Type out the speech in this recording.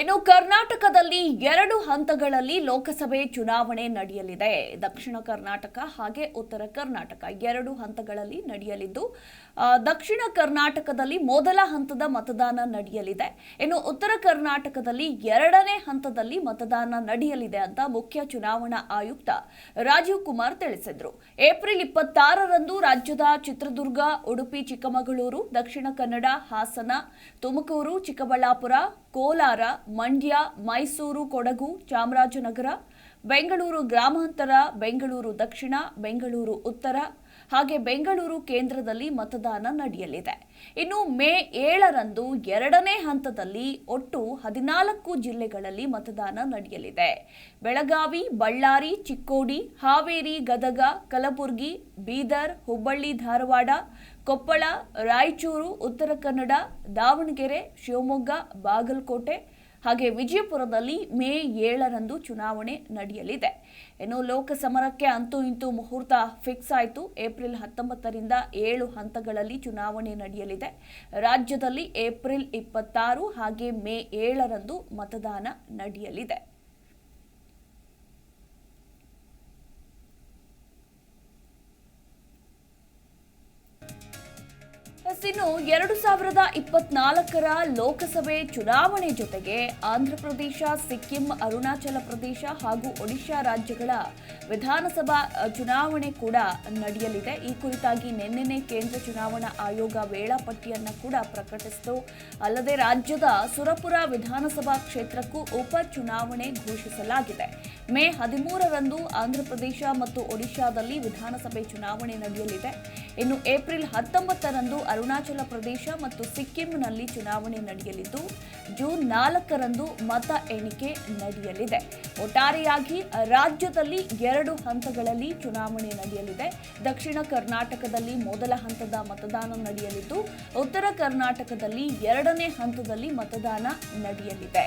ಇನ್ನು ಕರ್ನಾಟಕದಲ್ಲಿ ಎರಡು ಹಂತಗಳಲ್ಲಿ ಲೋಕಸಭೆ ಚುನಾವಣೆ ನಡೆಯಲಿದೆ. ದಕ್ಷಿಣ ಕರ್ನಾಟಕ ಹಾಗೆ ಉತ್ತರ ಕರ್ನಾಟಕ ಎರಡು ಹಂತಗಳಲ್ಲಿ ನಡೆಯಲಿದ್ದು ದಕ್ಷಿಣ ಕರ್ನಾಟಕದಲ್ಲಿ ಮೊದಲ ಹಂತದ ಮತದಾನ ನಡೆಯಲಿದೆ. ಇನ್ನು ಉತ್ತರ ಕರ್ನಾಟಕದಲ್ಲಿ ಎರಡನೇ ಹಂತದಲ್ಲಿ ಮತದಾನ ನಡೆಯಲಿದೆ ಅಂತ ಮುಖ್ಯ ಚುನಾವಣಾ ಆಯುಕ್ತ ರಾಜೀವ್ ಕುಮಾರ್ ತಿಳಿಸಿದ್ರು. ಏಪ್ರಿಲ್ ಇಪ್ಪತ್ತಾರರಂದು ರಾಜ್ಯದ ಚಿತ್ರದುರ್ಗ, ಉಡುಪಿ, ಚಿಕ್ಕಮಗಳೂರು, ದಕ್ಷಿಣ ಕನ್ನಡ, ಹಾಸನ, ತುಮಕೂರು, ಚಿಕ್ಕಬಳ್ಳಾಪುರ, ಕೋಲಾರ ಮಂಡ್ಯ, ಮೈಸೂರು, ಕೊಡಗು, ಚಾಮರಾಜನಗರ, ಬೆಂಗಳೂರು ಗ್ರಾಮಾಂತರ, ಬೆಂಗಳೂರು ದಕ್ಷಿಣ, ಬೆಂಗಳೂರು ಉತ್ತರ ಹಾಗೆ ಬೆಂಗಳೂರು ಕೇಂದ್ರದಲ್ಲಿ ಮತದಾನ ನಡೆಯಲಿದೆ. ಇನ್ನು ಮೇ ಏಳರಂದು ಎರಡನೇ ಹಂತದಲ್ಲಿ ಒಟ್ಟು ಹದಿನಾಲ್ಕು ಜಿಲ್ಲೆಗಳಲ್ಲಿ ಮತದಾನ ನಡೆಯಲಿದೆ. ಬೆಳಗಾವಿ, ಬಳ್ಳಾರಿ, ಚಿಕ್ಕೋಡಿ, ಹಾವೇರಿ, ಗದಗ, ಕಲಬುರಗಿ, ಬೀದರ್, ಹುಬ್ಬಳ್ಳಿ, ಧಾರವಾಡ, ಕೊಪ್ಪಳ, ರಾಯಚೂರು, ಉತ್ತರ ಕನ್ನಡ, ದಾವಣಗೆರೆ, ಶಿವಮೊಗ್ಗ, ಬಾಗಲಕೋಟೆ ಹಾಗೆ ವಿಜಯಪುರದಲ್ಲಿ ಮೇ ಏಳರಂದು ಚುನಾವಣೆ ನಡೆಯಲಿದೆ. ಇನ್ನು ಲೋಕಸಮರಕ್ಕೆ ಅಂತೂ ಇಂತೂ ಮುಹೂರ್ತ ಫಿಕ್ಸ್ ಆಯಿತು. ಏಪ್ರಿಲ್ ಹತ್ತೊಂಬತ್ತರಿಂದ ಏಳು ಹಂತಗಳಲ್ಲಿ ಚುನಾವಣೆ ನಡೆಯಲಿದೆ. ರಾಜ್ಯದಲ್ಲಿ ಏಪ್ರಿಲ್ ಇಪ್ಪತ್ತಾರು ಹಾಗೆ ಮೇ ಏಳರಂದು ಮತದಾನ ನಡೆಯಲಿದೆ. ಇನ್ನು ಎರಡು ಸಾವಿರದ ಇಪ್ಪತ್ನಾಲ್ಕರ ಲೋಕಸಭೆ ಚುನಾವಣೆ ಜೊತೆಗೆ ಆಂಧ್ರಪ್ರದೇಶ ಸಿಕ್ಕಿಂ, ಅರುಣಾಚಲ ಪ್ರದೇಶ ಹಾಗೂ ಒಡಿಶಾ ರಾಜ್ಯಗಳ ವಿಧಾನಸಭಾ ಚುನಾವಣೆ ಕೂಡ ನಡೆಯಲಿದೆ. ಈ ಕುರಿತಾಗಿ ನಿನ್ನೆನೆ ಕೇಂದ್ರ ಚುನಾವಣಾ ಆಯೋಗ ವೇಳಾಪಟ್ಟಿಯನ್ನು ಕೂಡ ಪ್ರಕಟಿಸಿತು. ಅಲ್ಲದೆ ರಾಜ್ಯದ ಸುರಪುರ ವಿಧಾನಸಭಾ ಕ್ಷೇತ್ರಕ್ಕೂ ಉಪಚುನಾವಣೆ ಘೋಷಿಸಲಾಗಿದೆ. ಮೇ ಹದಿಮೂರರಂದು ಆಂಧ್ರಪ್ರದೇಶ ಮತ್ತು ಒಡಿಶಾದಲ್ಲಿ ವಿಧಾನಸಭೆ ಚುನಾವಣೆ ನಡೆಯಲಿದೆ. ಇನ್ನು ಏಪ್ರಿಲ್ ಹತ್ತೊಂಬತ್ತರಂದು ಅರುಣಾಚಲ ಪ್ರದೇಶ ಮತ್ತು ಸಿಕ್ಕಿಂನಲ್ಲಿ ಚುನಾವಣೆ ನಡೆಯಲಿದ್ದು, ಜೂನ್ ನಾಲ್ಕರಂದು ಮತ ಎಣಿಕೆ ನಡೆಯಲಿದೆ. ಒಟ್ಟಾರೆಯಾಗಿ ರಾಜ್ಯದಲ್ಲಿ ಎರಡು ಹಂತಗಳಲ್ಲಿ ಚುನಾವಣೆ ನಡೆಯಲಿದೆ. ದಕ್ಷಿಣ ಕರ್ನಾಟಕದಲ್ಲಿ ಮೊದಲ ಹಂತದ ಮತದಾನ ನಡೆಯಲಿದ್ದು, ಉತ್ತರ ಕರ್ನಾಟಕದಲ್ಲಿ ಎರಡನೇ ಹಂತದಲ್ಲಿ ಮತದಾನ ನಡೆಯಲಿದೆ.